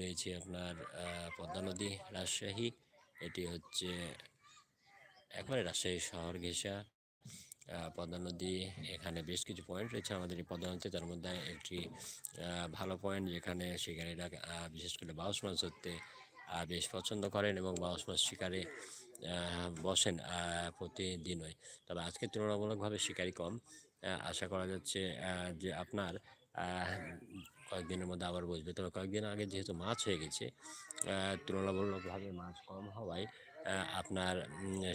রয়েছে আপনার পদ্মা নদী রাজশাহী। এটি হচ্ছে একবারে রাজশাহী শহর ঘেঁষা। পদ্মা নদী, এখানে বেশ কিছু পয়েন্ট রয়েছে আমাদের এই পদ্মা নদীতে। তার মধ্যে একটি ভালো পয়েন্ট যেখানে শিকারীরা বিশেষ করে বাউস মাছ ধরতে বেশ পছন্দ করেন এবং বাউস মাছ শিকারে বসেন প্রতিদিনই। তবে আজকে তুলনামূলকভাবে শিকারি কম। আশা করা যাচ্ছে যে আপনার কয়েকদিনের মধ্যে আবার বসবে। তবে কয়েকদিন আগে যেহেতু মাছ হয়ে গেছে তুলনামূলকভাবে মাছ কম হওয়ায় আপনার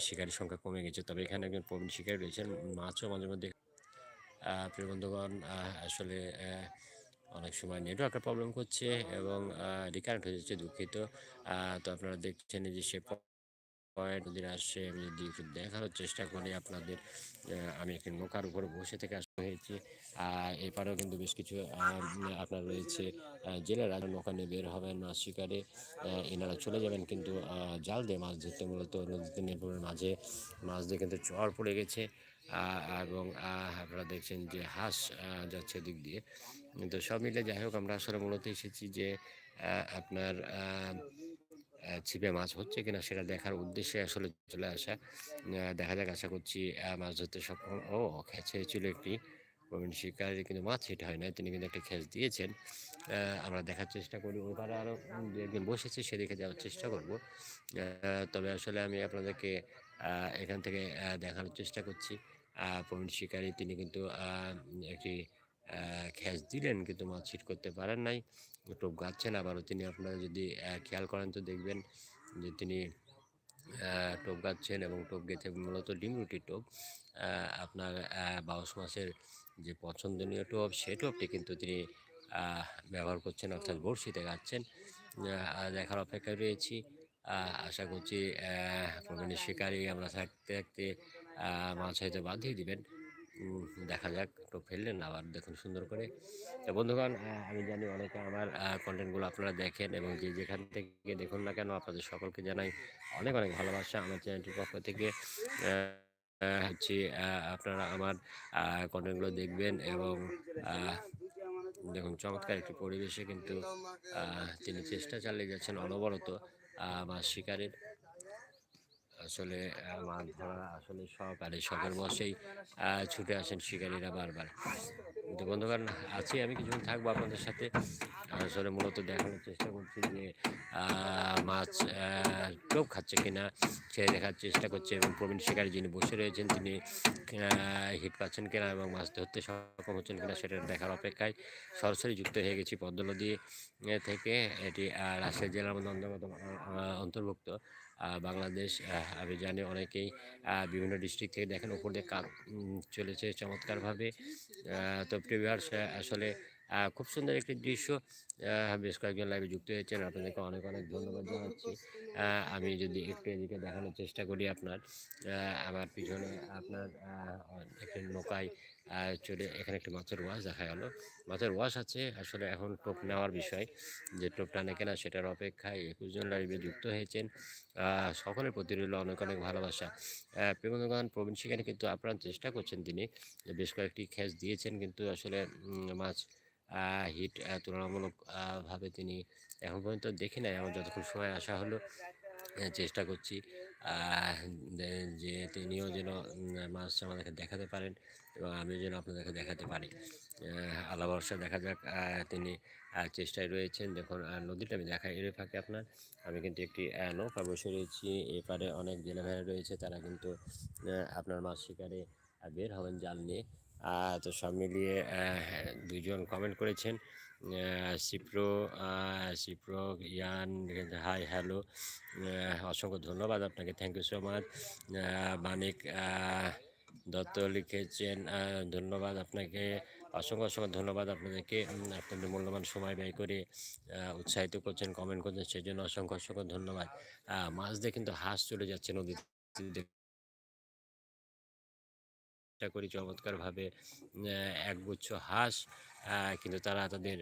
শিকারের সংখ্যা কমে গেছে। তবে এখানে একজন প্রবীণ শিকারী রয়েছেন, মাছও মাঝে মধ্যে প্রিয় বন্ধুগণ আসলে অনেক সময় নেটওয়ার্কের প্রবলেম করছে এবং রিকারেন্ট হয়ে যাচ্ছে, দুঃখিত। তো আপনারা দেখছেন যে সে পয়েন্ট যদি আসছে, আমি যদি একটু দেখানোর চেষ্টা করি আপনাদের আমি একটি নৌকার উপরে বসে থেকে আসতে হয়েছি। এপারেও কিন্তু বেশ কিছু আপনার রয়েছে জেলেরা নৌকা নিয়ে বের হবেন মাছ শিকারে এনারা চলে যাবেন কিন্তু জাল দিয়ে মাছ ধরতে, মূলত নদীতে নির্ভরের মাঝে মাছ দিয়ে কিন্তু চর পড়ে গেছে। এবং আপনারা দেখছেন যে হাঁস যাচ্ছে দিক দিয়ে। তো সব মিলে যাই হোক, আমরা আসলে মূলত এসেছি যে আপনার ছিপে মাছ হচ্ছে কিনা সেটা দেখার উদ্দেশ্যে আসলে চলে আসা। দেখা যাক, আশা করছি মাছ ধরতে সক্ষম। ও, খেঁচে ছিল একটি প্রবীণ শিকারী কিন্তু মাছ হিট হয় না তিনি কিন্তু একটা খেঁচ দিয়েছেন। আমরা দেখার চেষ্টা করি ওপারে আরও দু একদিন বসেছে, সেদিকে যাওয়ার চেষ্টা করব। তবে আসলে আমি আপনাদেরকে এখান থেকে দেখানোর চেষ্টা করছি। প্রবীণ শিকারী, তিনি কিন্তু একটি খ্যাচ দিলেন, কিন্তু মাছ হিট করতে পারেন নাই। টোপ গাচ্ছেন আবারও তিনি আপনারা যদি খেয়াল করেন তো দেখবেন যে তিনি টোপ গাচ্ছেন এবং টোপ গেছে মূলত ডিমরুটি টোপ। আপনার বাউশ মাসের যে পছন্দনীয় টোপ, সে টোপটি কিন্তু তিনি ব্যবহার করছেন, অর্থাৎ বড়শিতে গাচ্ছেন। দেখার অপেক্ষায় রয়েছি। আশা করছি প্রবীণ শিকারী আমরা থাকতে থাকতে মাছ হয়তো বাঁধিয়ে দিবেন। দেখা যাক, তো ফেললেন আবার দেখুন সুন্দর করে। বন্ধুগণ আমি জানি অনেকে আমার কন্টেন্টগুলো আপনারা দেখেন এবং যে যেখান থেকে দেখুন না কেন আপনাদের সকলকে জানাই অনেক অনেক ভালোবাসা। আমার চ্যানেলটির পক্ষ থেকে হচ্ছে আপনারা আমার কন্টেন্টগুলো দেখবেন এবং দেখুন চমৎকার একটি পরিবেশে কিন্তু তিনি চেষ্টা চালিয়ে যাচ্ছেন অনবরত মাছ শিকারের। আসলে মাছ ধরা আসলে শখ আর এই শখের বসেই ছুটে আসেন শিকারীরা বারবার। তো বন্ধুগণ, আছি আমি, কিছুক্ষণ থাকব আপনাদের সাথে। আসলে মূলত দেখানোর চেষ্টা করছি যে মাছ টোপ খাচ্ছে কিনা, সে দেখার চেষ্টা করছে এবং প্রবীণ শিকারী যিনি বসে রয়েছেন, তিনি হিট পাচ্ছেন কিনা এবং মাছ ধরতে সক্ষম হচ্ছেন কিনা সেটা দেখার অপেক্ষায় সরাসরি যুক্ত হয়ে গেছি পদ্ম নদী থেকে। এটি রাজশাহী জেলার মধ্যে অন্তর্গত অন্তর্ভুক্ত বাংলাদেশ আমি জানি অনেকেই বিভিন্ন ডিস্ট্রিক্ট থেকে দেখেন উপর দিয়ে চলেছে চমৎকারভাবে। তো প্রিভিয়ার্স আসলে খুব সুন্দর একটি দৃশ্য বেশ কয়েকজন লাইভে যুক্ত হয়েছেন, আপনাদেরকে অনেক অনেক ধন্যবাদ জানাচ্ছি। আমি যদি একটু এদিকে দেখানোর চেষ্টা করি আপনার আমার পিছনে আপনার একটি নৌকায় চলে, এখানে একটি মাছের ওয়াশ দেখা গেল। মাছের ওয়াশ আছে, আসলে এখন টোপ নেওয়ার বিষয় যে টোপ টানে কেনা সেটার অপেক্ষায় একুশ জন লাইভে যুক্ত হয়েছেন। সকলের প্রতি রইল অনেক অনেক ভালোবাসা। প্রেমনগণ প্রবীণ সেখানে কিন্তু আপনার চেষ্টা করছেন তিনি। বেশ কয়েকটি খ্যাচ দিয়েছেন কিন্তু আসলে মাছ হিট তুলনামূলকভাবে তিনি এখন পর্যন্ত দেখি নাই। আমার যতক্ষণ সময় আসা হলো চেষ্টা করছি। যে তিনিও যেন মাছ আমাদেরকে দেখাতে পারেন এবং আমিও যেন আপনাদেরকে দেখাতে পারি। আল্লাহ ভরসা দেখা যাক তিনি চেষ্টায় রয়েছেন। দেখুন নদীটা আমি দেখাই এর ফাঁকে আপনার। আমি কিন্তু একটি নৌকা বসে রয়েছি। এপারে অনেক জেলে ভাইরা রয়েছে, তারা কিন্তু আপনার মাছ শিকারে বের হবেন জাল নিয়ে। তো সব মিলিয়ে দুজন কমেন্ট করেছেন। সিপ্রো সিপ্রো ইয়ান হাই হ্যালো অসংখ্য ধন্যবাদ আপনাকে thank you so much Manik Dutta লিখেছেন ধন্যবাদ আপনাকে, অসংখ্য অসংখ্য ধন্যবাদ আপনাদেরকে আপনাদের মূল্যবান সময় ব্যয় করে উৎসাহিত করছেন কমেন্ট করছেন সেই জন্য অসংখ্য অসংখ্য ধন্যবাদ। মাছ দিয়ে কিন্তু হাঁস চলে যাচ্ছে নদীতে। করি চমৎকারভাবে একগুচ্ছ হাঁস কিন্তু তারা তাদের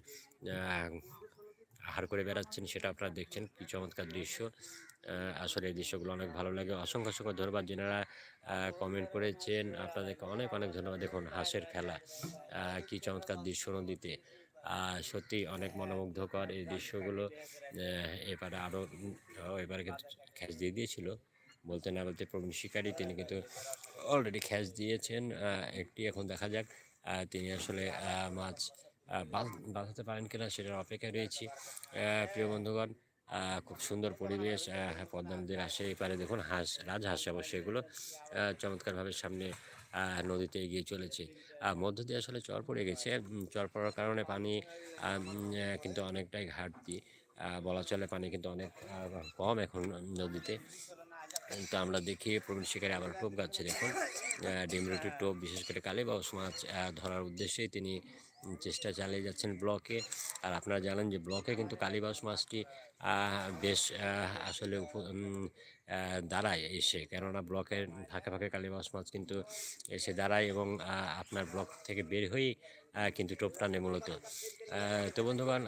আহার করে বেড়াচ্ছেন, সেটা আপনারা দেখছেন। কি চমৎকার দৃশ্য। আসলে এই দৃশ্যগুলো অনেক ভালো লাগে। অসংখ্য অসংখ্য ধন্যবাদ যেনারা কমেন্ট করেছেন। আপনাদেরকে অনেক অনেক ধন্যবাদ। দেখুন, হাঁসের খেলা কি চমৎকার দৃশ্য নদীতে। সত্যি অনেক মনোমুগ্ধকর এই দৃশ্যগুলো। এবারে আরও এবারে কিন্তু খ্যাচ দিয়ে দিয়েছিল। বলতে না বলতে প্রবীণ শিকারী, তিনি কিন্তু অলরেডি খ্যাচ দিয়েছেন। একটি এখন দেখা যাক। তিনি আসলে মাছ বাঁধাতে পারেন কিনা সেটার অপেক্ষায় রয়েছি। প্রিয় বন্ধুগণ খুব সুন্দর পরিবেশ পদ্মা নদীর আসে এপারে দেখুন হাঁস, রাজহাঁস অবশ্যই এগুলো চমৎকারভাবে সামনে নদীতে এগিয়ে চলেছে। মধ্য দিয়ে আসলে চর পড়ে গেছে চর পড়ার কারণে পানি কিন্তু অনেকটাই ঘাটতি। বলা চলে পানি কিন্তু অনেক কম এখন নদীতে। তো আমরা দেখি প্রবীণ শিকারে আবার টোপ গাচ্ছে দেখুন। ডিমরুটির টোপ বিশেষ করে কালীবাউস মাছ ধরার উদ্দেশ্যে তিনি চেষ্টা চালিয়ে যাচ্ছেন ব্লকে। আর আপনারা জানেন যে ব্লকে কিন্তু কালীবাউস মাছটি বেশ আসলে দাঁড়ায় এসে। কেননা ব্লকের, ফাঁকে ফাঁকে কালীবাউস মাছ কিন্তু এসে দাঁড়ায় এবং আপনার ব্লক থেকে বের হয়েই কিন্তু টোপ টানে মূলত। তো বন্ধুগণ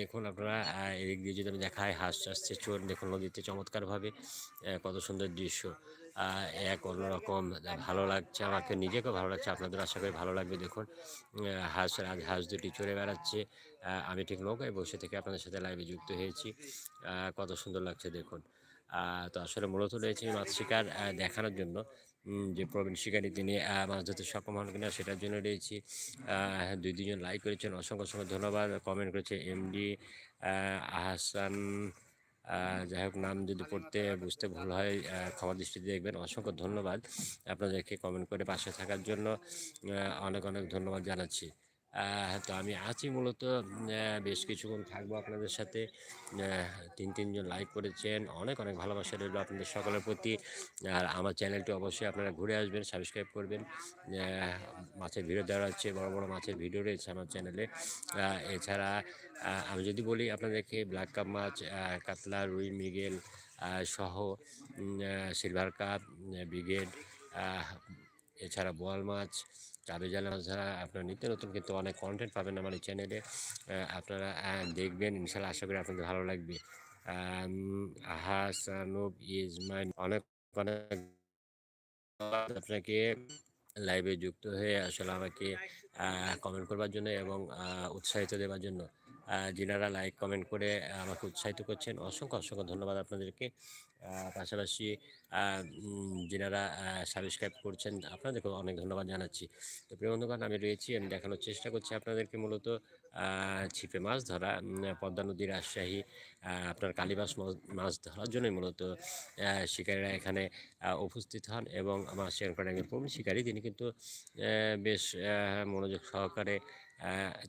দেখুন আপনারা এদিক দিয়ে যদি আমি দেখায় হাঁস আসছে চোর, দেখুন নদীতে চমৎকারভাবে কত সুন্দর দৃশ্য। এক অন্যরকম ভালো লাগছে আমাকে, নিজেকেও ভালো লাগছে, আপনাদের আশা করি ভালো লাগবে, দেখুন। হাঁস হাঁস দুটি চড়ে বেড়াচ্ছে। আমি ঠিক নৌকায় বসে থেকে আপনাদের সাথে লাইভে যুক্ত হয়েছি। কত সুন্দর লাগছে, দেখুন। তো আসলে মূলত রয়েছে মাছ শিকার দেখানোর জন্য। যে প্রবীণ শিকারী তিনি মাছ ধরতে সক্ষম হন কিনা সেটার জন্য রয়েছি। দুই দুজন লাইক করেছেন, অসংখ্য অসংখ্য ধন্যবাদ। কমেন্ট করেছে এমডি আহসান যাই হোক নাম যদি পড়তে বুঝতে ভুল হয় ক্ষমা দৃষ্টিতে দেখবেন। অসংখ্য ধন্যবাদ আপনাদেরকে কমেন্ট করে পাশে থাকার জন্য। অনেক অনেক ধন্যবাদ জানাচ্ছি। তো আমি আছি মূলত বেশ কিছুক্ষণ থাকব আপনাদের সাথে। তিন, তিনজন লাইক করেছেন। অনেক অনেক ভালোবাসা রইল আপনাদের সকলের প্রতি। আর আমার চ্যানেলটি অবশ্যই আপনারা ঘুরে আসবেন সাবস্ক্রাইব করবেন। মাছের ভিডিও দেওয়া হচ্ছে বড় বড় মাছের ভিডিও রয়েছে আমার চ্যানেলে এছাড়া আমি যদি বলি আপনাদেরকে ব্ল্যাক কাপ মাছ কাতলা, রুই, মৃগেল সহ সিলভার কাপ ব্রিগেড এছাড়া বোয়াল মাছ চাবিজাল মাছ যারা আপনার নিত্য নতুন কিন্তু অনেক কন্টেন্ট পাবেন আমার এই চ্যানেলে আপনারা দেখবেন, ইনশাল্লাহ আশা করি আপনাদের ভালো লাগবে। হাসানুব ইজ মাই অনেক অনেক আপনাকে লাইভে যুক্ত হয়ে আসলে আমাকে কমেন্ট করবার জন্য এবং উৎসাহিত দেওয়ার জন্য। যিনারা লাইক, কমেন্ট করে আমাকে উৎসাহিত করছেন, অসংখ্য অসংখ্য ধন্যবাদ আপনাদেরকে। পাশাপাশি যিনারা সাবস্ক্রাইব করছেন আপনাদেরকে অনেক ধন্যবাদ জানাচ্ছি। তো প্রিয় বন্ধুগণ, আমি রয়েছি, আমি দেখানোর চেষ্টা করছি আপনাদেরকে মূলত ছিপে মাছ ধরা পদ্মা নদীর রাজশাহী আপনার কালীবাস মাছ ধরার জন্যই মূলত শিকারীরা এখানে উপস্থিত হন এবং আমার শেয়ার করেন প্রবীণ শিকারী, তিনি কিন্তু বেশ মনোযোগ সহকারে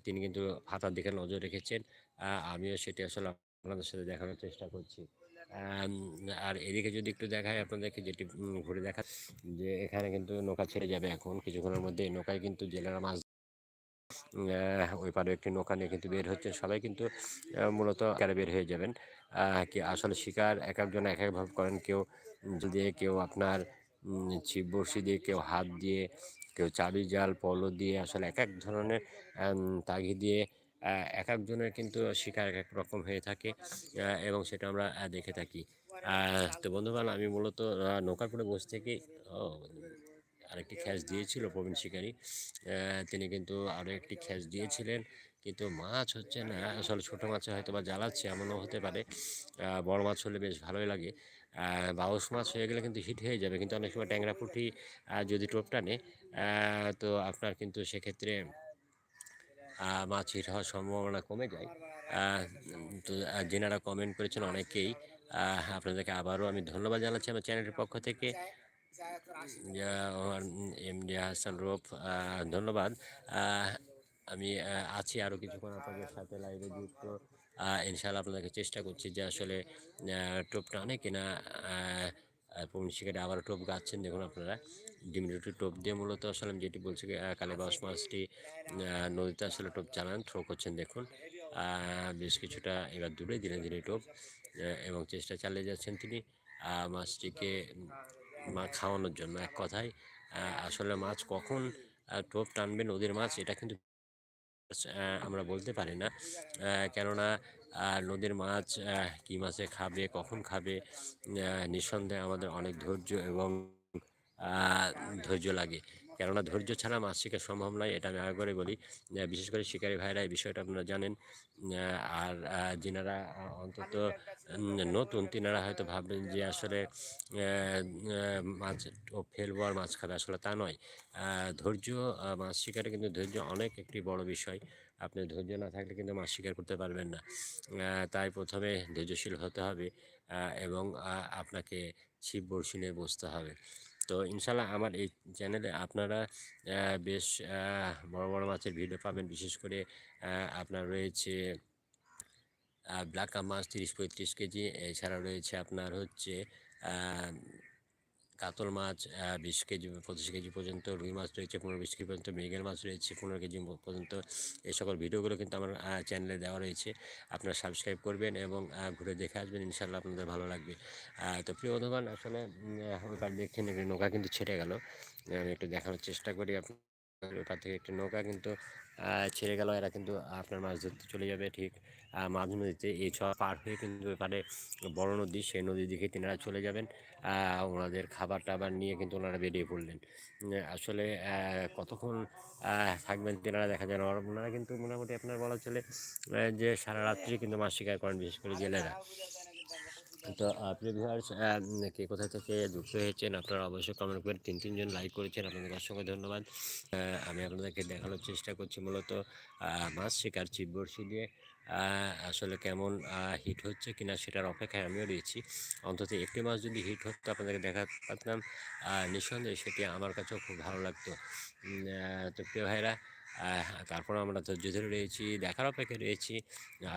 তিনি কিন্তু হাতার দিকে নজর রেখেছেন। আমিও সেটি আসলে আপনাদের সাথে দেখানোর চেষ্টা করছি। আর এদিকে যদি একটু দেখায় আপনাদেরকে যেটি ঘুরে দেখা যে এখানে কিন্তু নৌকা ছেড়ে যাবে এখন। কিছুক্ষণের মধ্যে নৌকায় কিন্তু জেলেরা মাছ ওই পারে একটি নৌকা নিয়ে কিন্তু বের হচ্ছে। সবাই কিন্তু মূলত কারে বের হয়ে যাবেন। কি আসলে শিকার এক একজন এক একভাবে করেন। কেউ দিয়ে, কেউ আপনার ছিপ বড়শি দিয়ে, কেউ হাত দিয়ে কেউ চাবি, জাল, পলো দিয়ে আসলে এক এক ধরনের তাগি দিয়ে এক একজনের কিন্তু শিকার এক এক রকম হয়ে থাকে এবং সেটা আমরা দেখে থাকি। তো বন্ধুবান আমি মূলত নৌকার পরে বসে থেকে আরেকটি খ্যাচ দিয়েছিল প্রবীণ শিকারী। তিনি কিন্তু আরও একটি খ্যাচ দিয়েছিলেন, কিন্তু মাছ হচ্ছে না, আসলে ছোটো মাছে হয়তো বা জ্বালাচ্ছে, এমনও হতে পারে। বড় মাছ হলে বেশ ভালোই লাগে। বাউস মাছ হয়ে গেলে কিন্তু হিট হয়ে যাবে, কিন্তু অনেক সময় ট্যাংরা পুঁটি যদি টোপ টানে তো আপনার কিন্তু সেক্ষেত্রে মাছ হিট হওয়ার সম্ভাবনা কমে যায়। তো যেনারা কমেন্ট করেছেন অনেকেই আপনাদেরকে আবারও আমি ধন্যবাদ জানাচ্ছি আমার চ্যানেলের পক্ষ থেকে। এম ডি হাসান রূপ ধন্যবাদ। আমি আছি আরও কিছুক্ষণ আপনাদের সাথে লাইভে যুক্ত। ইনশাল্লাহ আপনাদেরকে চেষ্টা করছি যে আসলে টোপটা অনেক কিনা পূর্ণ শিকারে আবার টোপ গাচ্ছেন, দেখুন আপনারা। ডিমিডিটি টোপ দিয়ে মূলত আসলে আমি যেটি বলছি কালীবাস মাছটি নদীতে আসলে টোপ চালান, থ্রো করছেন, দেখুন। বেশ কিছুটা এবার দূরে দিনে দিনে টোপ এবং চেষ্টা চালিয়ে যাচ্ছেন তিনি মাছটিকে মা খাওয়ানোর জন্য। এক কথায় আসলে মাছ কখন টোপ টানবে, নদীর মাছ, এটা কিন্তু আমরা বলতে পারি না। কেননা নদীর মাছ কী মাছে খাবে, কখন খাবে নিঃসন্দেহে আমাদের অনেক ধৈর্য এবং ধৈর্য লাগে। কেননা ধৈর্য ছাড়া মাছ শিকার সম্ভব নয়, এটা আমি আগে করে বলি বিশেষ করে শিকারী ভাইরা এই বিষয়টা আপনারা জানেন। আর যিনারা অন্তত নতুন, তিনারা হয়তো ভাববেন যে আসলে মাছ ও ফেলব আর মাছ খাবে। আসলে তা নয়। ধৈর্য মাছ শিকারে কিন্তু ধৈর্য অনেক একটি বড় বিষয়। আপনি ধৈর্য না থাকলে কিন্তু মাছ শিকার করতে পারবেন না। তাই প্রথমে ধৈর্যশীল হতে হবে এবং আপনাকে ছিপ বড়শি নিয়ে বসতে হবে। তো ইনশাল্লাহ আমার এই চ্যানেলে আপনারা বেশ বড় বড় মাছের ভিডিও পাবেন। বিশেষ করে আপনার রয়েছে ব্ল্যাক মাছ তিরিশ পঁয়ত্রিশ কেজি, এছাড়া রয়েছে আপনার হচ্ছে কাতল মাছ বিশ কেজি, পঁচিশ কেজি পর্যন্ত রুই মাছ রয়েছে, পনেরো বিশ কেজি পর্যন্ত মৃগেল মাছ রয়েছে, পনেরো কেজি পর্যন্ত এই সকল ভিডিওগুলো কিন্তু আমার চ্যানেলে দেওয়া রয়েছে। আপনারা সাবস্ক্রাইব করবেন এবং ঘুরে দেখে আসবেন ইনশাল্লাহ আপনাদের ভালো লাগবে। তো প্রিয় বন্ধুবান আসলে ওইবার দেখছেন নৌকা কিন্তু ছেড়ে গেল। আমি একটু দেখানোর চেষ্টা করি আপনার থেকে একটি নৌকা কিন্তু ছেড়ে গেল। এরা কিন্তু আপনার মাছ ধরতে চলে যাবে, ঠিক? মাঝ নদীতে এই ছ পার হয়ে কিন্তু এপারে বড় নদী সেই নদীর দিকে তিনারা চলে যাবেন। ওনাদের খাবার টাবার নিয়ে কিন্তু ওনারা বেরিয়ে পড়লেন। আসলে কতক্ষণ থাকবেন তেনারা দেখা যায় না। ওনারা কিন্তু মোটামুটি আপনার বলা চলে যে সারা রাত্রি কিন্তু মাছ শিকার করেন, বিশেষ করে জেলেরা। তো প্রিয় ভিউয়ার্স কে কোথা থেকে যুক্ত হয়েছেন, আপনারা অবশ্যই কমেন্ট করে তিন তিনজন লাইক করেছেন। আপনাদের অসংখ্য ধন্যবাদ। আমি আপনাদেরকে দেখানোর চেষ্টা করছি মূলত মাছ শিকার চিপ বড়শি দিয়ে। আসলে কেমন হিট হচ্ছে কিনা সেটার অপেক্ষায় আমিও রয়েছি। অন্তত একটি মাছ যদি হিট হতো, আপনাদেরকে দেখা পারতাম নিঃসন্দেহে সেটি আমার কাছেও খুব ভালো লাগতো। তো প্রিয় ভাইরা তারপর আমরা ধৈর্য ধরে রয়েছি, দেখার অপেক্ষা রয়েছি।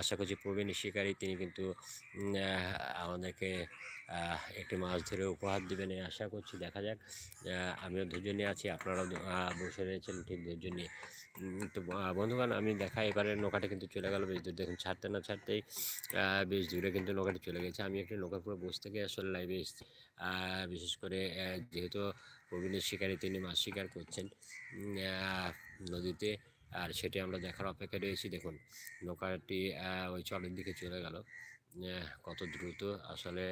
আশা করছি প্রবীণ শিকারী তিনি কিন্তু আমাদেরকে একটি মাছ ধরে উপহার দেবেন আশা করছি। দেখা যাক আমিও ধৈর্য নিয়ে আছি, আপনারাও বসে রয়েছেন ঠিক ধৈর্য নিয়ে। তো বন্ধুগণ, আমি দেখা, এবারে নৌকাটা কিন্তু চলে গেল, বেশ দূর। দেখুন, ছাড়তে না ছাড়তেই বেশ দূরে কিন্তু নৌকাটি চলে গেছে। আমি একটি নৌকার পুরো বসে থেকে আসলে লাইভে এসেছি। বিশেষ করে যেহেতু প্রবীণের শিকারী তিনি মাছ শিকার করছেন নদীতে, আর সেটি আমরা দেখার অপেক্ষা রয়েছি। দেখুন, নৌকাটি ওই চলের দিকে চলে গেল। কত দ্রুত আসলে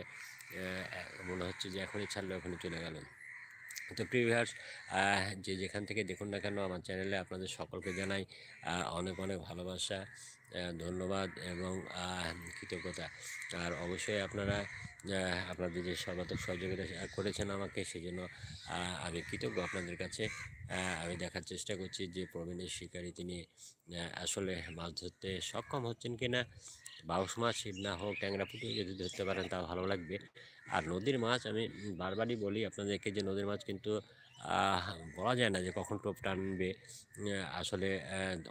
মনে হচ্ছে যে এখনই ছাড়লে ওখানে চলে গেল তো প্রিভিয়ার্স যে যেখান থেকে দেখুন না কেন আমার চ্যানেলে আপনাদের সকলকে জানাই অনেক অনেক ভালোবাসা ধন্যবাদ এবং কৃতজ্ঞতা। আর অবশ্যই আপনারা আপনাদের যে সর্বাত্মক সহযোগিতা করেছেন আমাকে সেই জন্য আমি কৃতজ্ঞ আপনাদের কাছে। আমি দেখার চেষ্টা করছি যে প্রবীণের শিকারী তিনি আসলে মাছ ধরতে সক্ষম হচ্ছেন কি না বাউস মাছ না হোক, ট্যাংরা পুঁটি যদি ধরতে পারেন তা ভালো লাগবে। আর নদীর মাছ, আমি বারবারই বলি আপনাদেরকে যে নদীর মাছ কিন্তু বলা যায় না যে কখন টোপ টানবে। আসলে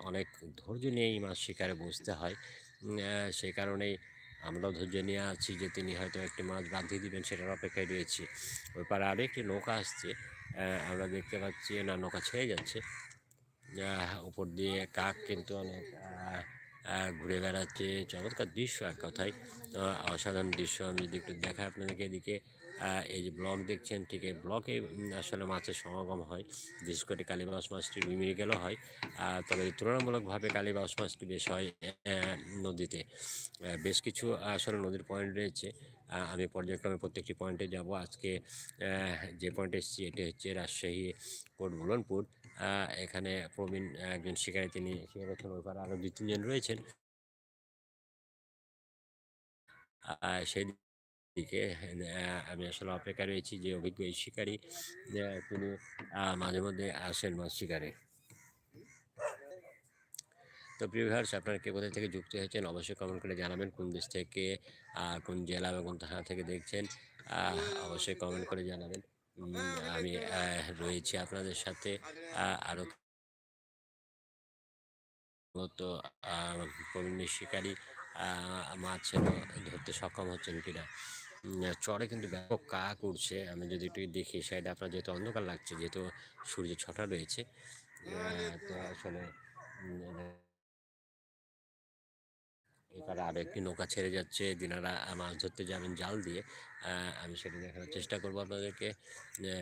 অনেক ধৈর্য নিয়েই মাছ শিকারে বসতে হয়। সেই কারণেই আমরাও ধৈর্য নিয়ে আছি যে তিনি হয়তো একটি মাছ বাঁধিয়ে দিবেন, সেটার অপেক্ষায় রয়েছি। ওই পারে আরেকটি নৌকা আসছে আমরা দেখতে পাচ্ছি, না, নৌকা ছেড়ে যাচ্ছে। উপর দিয়ে কাক কিন্তু অনেক ঘুরে বেড়াচ্ছে। চমৎকার দৃশ্য এক কথায়। অসাধারণ দৃশ্য। আমি যদি একটু দেখাই আপনাদেরকে এদিকে। এই যে ব্লক দেখছেন, ঠিক এই ব্লকে আসলে মাছের সমাগম হয়। বিশেষ করে কালীবাস মাছটি গেলেও হয়। তবে তুলনামূলকভাবে কালীবাস মাছটি বেশ হয় নদীতে। বেশ কিছু আসলে নদীর পয়েন্ট রয়েছে। আমি পর্যায়ক্রমে প্রত্যেকটি পয়েন্টে যাব। আজকে যে পয়েন্টে এসেছি, এটি হচ্ছে রাজশাহী কোট বুলনপুর। এখানে প্রবীণ একজন শিকারী তিনি শিকার করছেন ওই পারে আরও দুই, তিনজন রয়েছেন। সেই দিকে। আমি আসলে অপেক্ষা রয়েছি যে অভিজ্ঞ এই শিকারী তিনি মাঝে মধ্যে আসেন মাছ শিকারে। তো প্রিয় ভিউয়ার্স আপনারা কে কোথা থেকে যুক্ত হয়েছেন অবশ্যই কমেন্ট করে জানাবেন। কোন দেশ থেকে কোন জেলা এবং কোন থানা থেকে দেখছেন অবশ্যই কমেন্ট করে জানাবেন। আমি রয়েছি আপনাদের সাথে আরও তো প্রবীণ শিকারী মাছ ধরতে সক্ষম হচ্ছেন কিনা। চরে কিন্তু ব্যাপক কাক উঠছে আমি যদি একটু দেখি, সাইডে আপনার যেহেতু অন্ধকার লাগছে, যেহেতু সূর্য ছটা রয়েছে তো আসলে এবার আরও একটি নৌকা ছেড়ে যাচ্ছে, দিনারা মাছ ধরতে যাবেন জাল দিয়ে। আমি সেটা দেখানোর চেষ্টা করব আপনাদেরকে।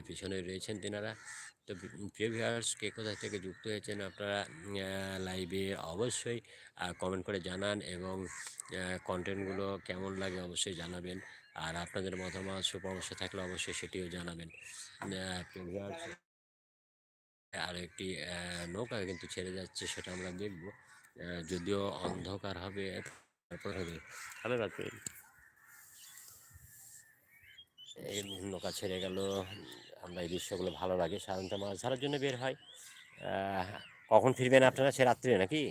পিছনে রয়েছেন তিনারা তো প্রিয় ভিউয়ার্স, কে কোথা থেকে যুক্ত হয়েছেন আপনারা লাইভে অবশ্যই কমেন্ট করে জানান এবং কন্টেন্টগুলো কেমন লাগে অবশ্যই জানাবেন। আর আপনাদের মতামত সুপরামর্শ থাকলে অবশ্যই সেটিও জানাবেন। আর একটি নৌকা কিন্তু ছেড়ে যাচ্ছে সেটা আমরা দেখব। যদিও অন্ধকার হবে, তারপর হবে। ভালো রাখবে এই নৌকা ছেড়ে গেল, আমরা এই দৃশ্যগুলো ভালো লাগে। সাধারণত মাছ ধরার জন্য বের হয়। কখন ফিরবেন আপনারা? সে রাত্রে নাকি?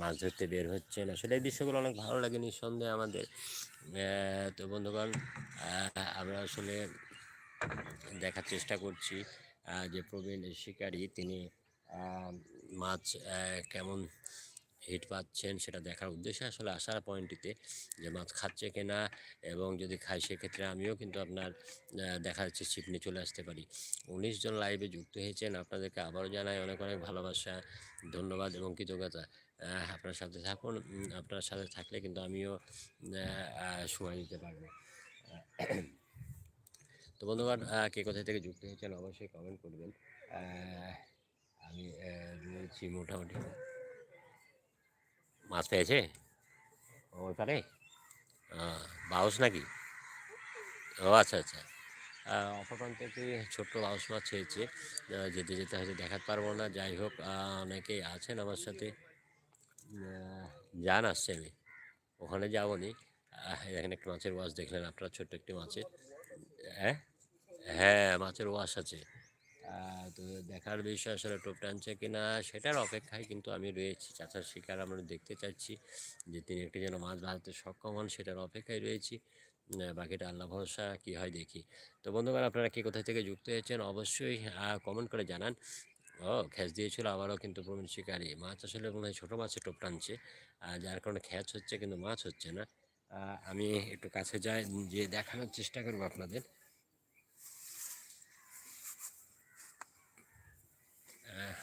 মাছ ধরতে বের হচ্ছেন। আসলে এই দৃশ্যগুলো অনেক ভালো লাগে নিঃসন্দেহে আমাদের। তো বন্ধুগণ আমরা আসলে দেখার চেষ্টা করছি যে প্রবীণ শিকারী তিনি মাছ কেমন হিট পাচ্ছেন সেটা দেখার উদ্দেশ্যে আসলে আসার পয়েন্টটিতে যে মাছ খাচ্ছে কিনা এবং যদি খাই সেক্ষেত্রে আমিও কিন্তু আপনার দেখা যাচ্ছে ছিপ চলে আসতে পারি। উনিশ জন লাইভে যুক্ত হয়েছেন। আপনাদেরকে আবারও জানাই অনেক অনেক ভালোবাসা, ধন্যবাদ এবং কৃতজ্ঞতা। আপনার সাথে থাকুন আপনার সাথে থাকলে কিন্তু আমিও সময় দিতে পারব। তো বন্ধুগণ কে কোথায় থেকে যুক্ত হয়েছেন অবশ্যই কমেন্ট করবেন। আমি রয়েছি মোটামুটি। মাছ পেয়েছে? পারে? বাউস নাকি? ও আচ্ছা আচ্ছা। অপপ্রান্ত একটি ছোট্ট বাউস মাছ ছেয়েছে যেতে যেতে হয়তো দেখাতে পারব না। যাই হোক অনেকেই আছেন আমার সাথে। যান আসছে আমি। ওখানে যাব নি এখানে একটি মাছের ওয়াশ দেখলেন আপনারা, ছোট্ট একটি মাছের। হ্যাঁ? হ্যাঁ মাছের ওয়াশ আছে। তো দেখার বিষয় আসলে টোপ টানছে কি না সেটার অপেক্ষায় কিন্তু আমি রয়েছি। চাচার শিকার আমরা দেখতে চাচ্ছি যে তিনি একটি যেন মাছ ধরতে সক্ষম হন সেটার অপেক্ষায় রয়েছি। বাকিটা আল্লাহ ভরসা, কী হয় দেখি। তো বন্ধুগণ, আপনারা কে কোথা থেকে যুক্ত হয়েছেন অবশ্যই কমেন্ট করে জানান। ও খ্যাচ দিয়েছিল আবারও কিন্তু প্রবীণ শিকারি। মাছ আসলে মনে হয় ছোটো মাছে টোপ টানছে। যার কারণে খ্যাচ হচ্ছে কিন্তু মাছ হচ্ছে না। আমি একটু কাছে যাই যে দেখানোর চেষ্টা করব আপনাদের।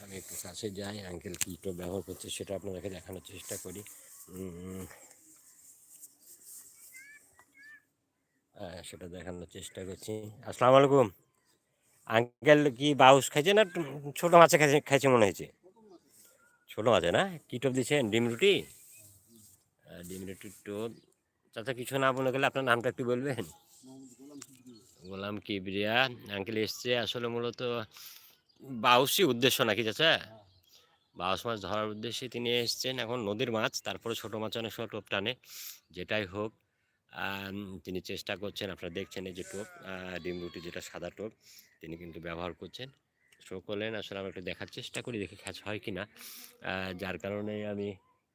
আমি একটু কাছে যাই আঙ্কেল কী টোপ ব্যবহার করছে সেটা আপনাদেরকে দেখানোর চেষ্টা করি। সেটা দেখানোর চেষ্টা করছি। আসসালামু আলাইকুম। আঙ্কেল কি বাউস খাইছে না ছোটো মাছে খাইছে খাইছে মনে হয়েছে? ছোটো মাছে না? কী টোপ দিচ্ছেন ডিম রুটি? ডিম রুটি টোপ। তাতে কিছু না বলে গেলে আপনার নামটা একটু বলবেন? গোলাম কিবরিয়া। আঙ্কেল এসছে আসলে মূলত বাউসই উদ্দেশ্য নাকি চাচা? বাউস মাছ ধরার উদ্দেশ্যে তিনি এসছেন। এখন নদীর মাছ, তারপরে ছোটো মাছ অনেক সময় টোপ টানে। যেটাই হোক তিনি চেষ্টা করছেন, আপনারা দেখছেন এই যে টোপ ডিম রুটি যেটা সাদা টোপ, তিনি কিন্তু ব্যবহার করছেন। শো করলেন, আসলে আমি একটু দেখার চেষ্টা করি, দেখে খ্যাচ হয় কি না যার কারণে আমি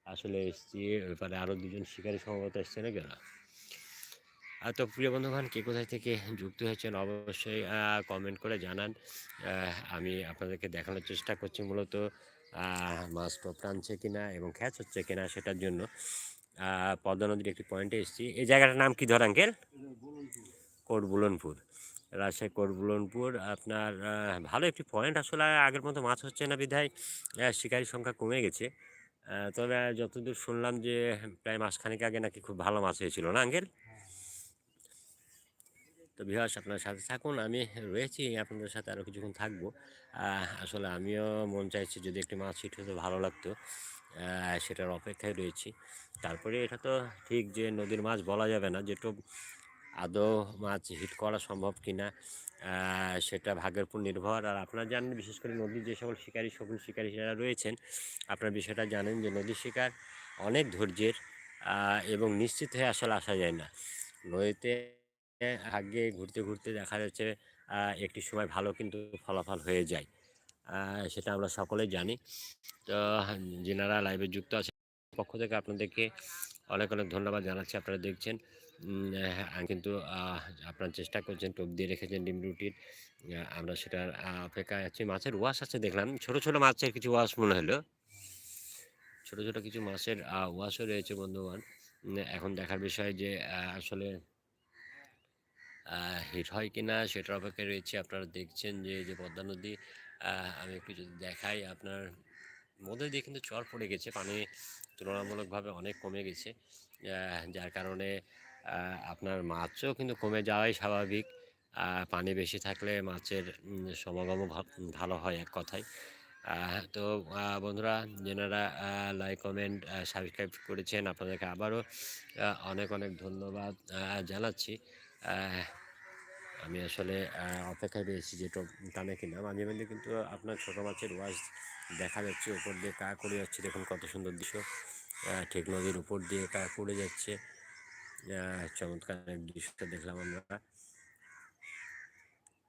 আসলে এসেছি ওইপারে আরও দুজন শিকারী সম্ভবত এসছে না কেনা তো প্রিয় বন্ধুগণ, কে কোথায় থেকে যুক্ত হয়েছেন অবশ্যই কমেন্ট করে জানান। আমি আপনাদেরকে দেখানোর চেষ্টা করছি মূলত মাছ টানছে কিনা এবং খ্যাচ হচ্ছে কিনা সেটার জন্য। পদ্মা নদীর একটি পয়েন্টে এসেছি। এই জায়গাটার নাম কি ধর আঙ্কেল? কোট বুলনপুর। রাজশাহী কোট বুলনপুর। আপনার ভালো একটি পয়েন্ট। আসলে আগের মতো মাছ হচ্ছে না বিধায় শিকারির সংখ্যা কমে গেছে। তবে যতদূর শুনলাম যে প্রায় মাসখানেক আগে নাকি খুব ভালো মাছ হয়েছিল, না আঙ্কেল? তো বিহাস আপনার সাথে থাকুন। আমি রয়েছি, আপনাদের সাথে আরও কিছুক্ষণ থাকব। আসলে আমিও মন চাইছি যদি একটি মাছ হিট হতো ভালো লাগতো। সেটার অপেক্ষায় রয়েছি। তারপরে এটা তো ঠিক যে নদীর মাছ বলা যাবে না যেটু আদৌ মাছ হিট করা সম্ভব কি না সেটা ভাগের উপর নির্ভর। আর আপনারা জানেন, বিশেষ করে নদীর যে সকল শিকারী সকল শিকারী যারা রয়েছেন, আপনারা বিষয়টা জানেন যে নদীর শিকার অনেক ধৈর্যের এবং নিশ্চিত হয়ে আসলে আসা যায় না। নদীতে আগে ঘুরতে ঘুরতে দেখা যাচ্ছে একটি সময় ভালো কিন্তু ফলাফল হয়ে যায়। সেটা আমরা সকলেই জানি। তো যেনারা লাইভে যুক্ত আছে পক্ষ থেকে আপনাদেরকে অনেক অনেক ধন্যবাদ জানাচ্ছি। আপনারা দেখছেন কিন্তু আপনার চেষ্টা করছেন, টোপ দিয়ে রেখেছেন ডিম রুটির। আমরা সেটার অপেক্ষায় আছি। মাছের ওয়াশ আছে দেখলাম। ছোট ছোট মাছের কিছু ওয়াশ মনে হলো। ছোট ছোট কিছু মাছের ওয়াশও রয়েছে বন্ধুবান এখন দেখার বিষয় যে আসলে হিট হয় কি না সেটার অপেক্ষায় রয়েছে। আপনারা দেখছেন যে যে পদ্মা নদী আমি একটু যদি দেখাই আপনার মধ্যে দিয়ে কিন্তু চর পড়ে গেছে, পানি তুলনামূলকভাবে অনেক কমে গেছে। যার কারণে আপনার মাছও কিন্তু কমে যাওয়াই স্বাভাবিক। পানি বেশি থাকলে মাছের সমাগমও ভালো হয় এক কথায়। তো বন্ধুরা, যেনারা লাইক কমেন্ট সাবস্ক্রাইব করেছেন, আপনাদেরকে আবারও অনেক অনেক ধন্যবাদ জানাচ্ছি। আমি আসলে অপেক্ষায় রয়েছি যে টানে কিনা। মাঝে মাঝে কিন্তু আপনার ছোটো মাছের ওয়াশ দেখা যাচ্ছে, উপর দিয়ে কা করে যাচ্ছে। দেখুন কত সুন্দর দৃশ্য। ঠিক নদীর উপর দিয়ে কা করে যাচ্ছে। চমৎকার এক দৃশ্য দেখলাম আমরা।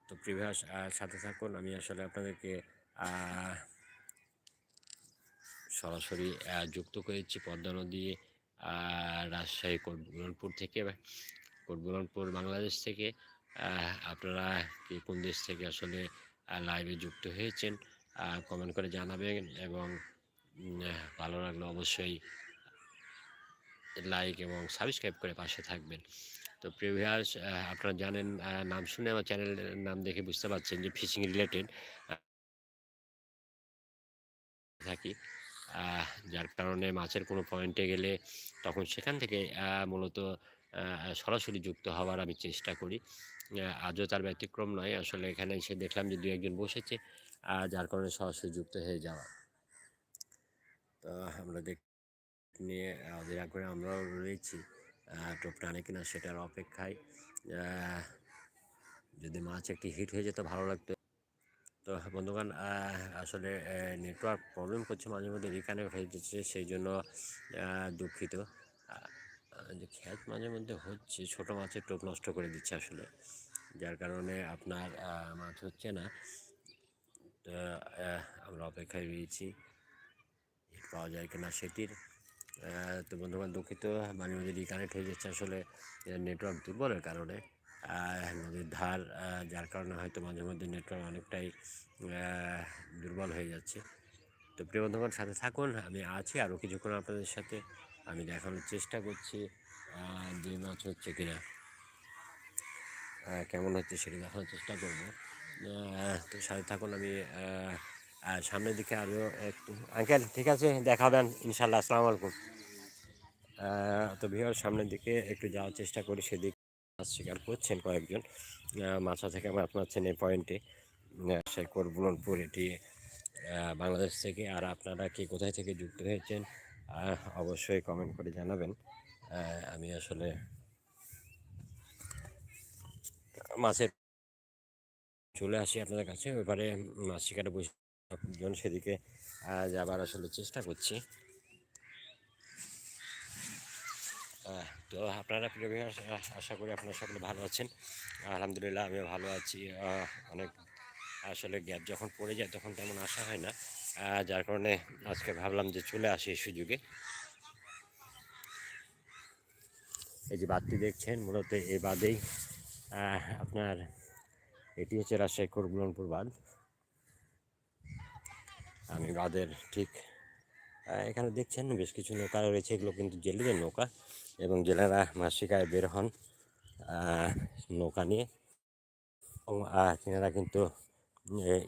তো প্রিভিয়াস সাথে থাকুন। আমি আসলে আপনাদেরকে সরাসরি যুক্ত করেছি পদ্মা নদী রাজশাহী কোটগুলনপুর থেকে। কোটগুলনপুর বাংলাদেশ থেকে। আপনারা কি কোন দেশ থেকে আসলে লাইভে যুক্ত হয়েছেন কমেন্ট করে জানাবেন এবং ভালো লাগলে অবশ্যই লাইক এবং সাবস্ক্রাইব করে পাশে থাকবেন। তো প্রিভিয়াস আপনারা জানেন নাম শুনে আমার চ্যানেলের নাম দেখে বুঝতে পারছেন যে ফিশিং রিলেটেড থাকি। যার কারণে মাছের কোনো পয়েন্টে গেলে তখন সেখান থেকে মূলত সরাসরি যুক্ত হওয়ার আমি চেষ্টা করি। আজও তার ব্যতিক্রম নয়। আসলে এখানে এসে দেখলাম যে দু একজন বসেছে আহ, যার কারণে সরাসরি যুক্ত হয়ে যাওয়া। তো আমরা দেখ নিয়ে অধীর আগ্রহে আমরাও রয়েছি। টোপ টানে কিনা সেটার অপেক্ষায়। যদি মাছ একটি হিট হয়ে যেত ভালো লাগতো। তো বন্ধুগণ আসলে নেটওয়ার্ক প্রবলেম করছে মাঝে মধ্যে রিকানেক্ট হয়ে যাচ্ছে সেই জন্য দুঃখিত। যে খ্যাত মাঝে মধ্যে হচ্ছে, ছোট মাছের টোপ নষ্ট করে দিচ্ছে আসলে। যার কারণে আপনার মাছ হচ্ছে না। আমরা অপেক্ষায় রয়েছি পাওয়া যায় কিনা সেটির। তো বন্ধুগণ, দুঃখিত, মাঝে মাঝে রিকানেক্ট হয়ে যাচ্ছে আসলে। নেটওয়ার্ক দুর্বলের কারণে নদীর ধার যার কারণে হয়তো মাঝে মধ্যে নেটওয়ার্ক অনেকটাই দুর্বল হয়ে যাচ্ছে। তো প্রিয় বন্ধুগণ, সাথে থাকুন। আমি আছি আরও কিছুক্ষণ আপনাদের সাথে। আমি দেখানোর চেষ্টা করছি। যে মাছ হচ্ছে কিনা। কেমন হচ্ছে সেটা দেখানোর চেষ্টা করব। তো সাথে থাকুন আমি সামনের দিকে আরও একটু। আঙ্কেল, ঠিক আছে, দেখাবেন ইনশাল্লাহ আসসালামু আলাইকুম। তো বিহার সামনের দিকে একটু যাওয়ার চেষ্টা করি, সেদিক মাছ শিকার করছেন কয়েকজন। মাছা থেকে মাছ মারছেন এই পয়েন্টে সেই করবুলনপুর এটি বাংলাদেশ থেকে। আর আপনারা কি কোথায় থেকে যুক্ত হয়েছেন? অবশ্যই কমেন্ট করে জানাবেন। আমি আসলে মাছের চলে আসি আপনাদের কাছে। এবারে মাছ শিকারে বসে সেদিকে যাবার আসলে চেষ্টা করছি। তো আপনারা প্রিয় আহ, আশা করি আপনারা সকলে ভালো আছেন। আলহামদুলিল্লাহ আমিও ভালো আছি। অনেক আসলে গ্যাপ যখন পড়ে যায় তখন তেমন আসা হয় না। যার কারণে আজকে ভাবলাম যে চলে আসি এই সুযোগে। এই যে বাদটি দেখছেন, মূলত এই বাদেই আপনার এটি হচ্ছে রাজশাহী করবুলনপুর বাঁধ। আমি বাঁধের ঠিক এখানে দেখছেন বেশ কিছু নৌকা রয়েছে, এগুলো কিন্তু জেলেদের নৌকা এবং জেলেরা শিকারে বের হন নৌকা নিয়ে। এবং তিনারা কিন্তু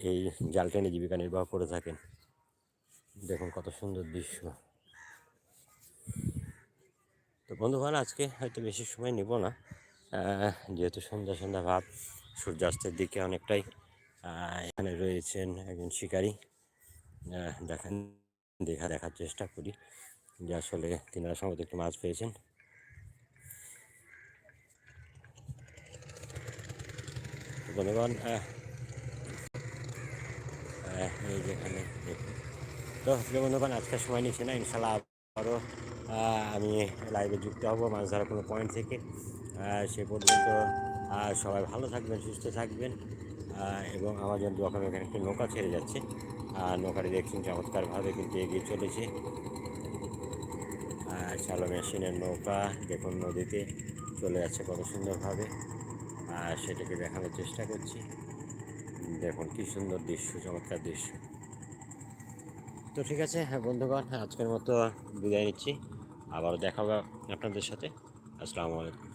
এই জাল টেনে জীবিকা নির্বাহ করে থাকেন। দেখুন কত সুন্দর দৃশ্য। তো বন্ধুগণ আজকে হয়তো বেশি সময় নেব না। যেহেতু সন্ধ্যা সন্ধ্যা ভাব সূর্যাস্তের দিকে অনেকটাই এখানে রয়েছেন একজন শিকারী। দেখেন দেখা দেখার চেষ্টা করি যে আসলে তিনারা সম্ভবত একটু মাছ পেয়েছেন। আহ, এই যেখানে দেখুন। তো প্রিয় বন্ধুগণ আজকে সময় নিচ্ছে না, ইনশাল্লাহ আবারও আমি লাইভে যুক্ত হব মাছ ধরার কোনো পয়েন্ট থেকে। সে পর্যন্ত সবাই ভালো থাকবেন, সুস্থ থাকবেন এবং আমার জন্য দোয়া এখানে একটি নৌকা ছেড়ে যাচ্ছে। আর নৌকাটি দেখছেন, চমৎকারভাবে কিন্তু এগিয়ে চলেছে। শ্যালো মেশিনের নৌকা, দেখুন নদীতে চলে যাচ্ছে কত সুন্দরভাবে। আর সেটাকে দেখানোর চেষ্টা করছি। দেখুন কী সুন্দর দৃশ্য, চমৎকার দৃশ্য। তো ঠিক আছে হ্যাঁ বন্ধুগণ আজকের মতো বিদায় নিচ্ছি। আবারও দেখা হবে আপনাদের সাথে। আসসালামু আলাইকুম।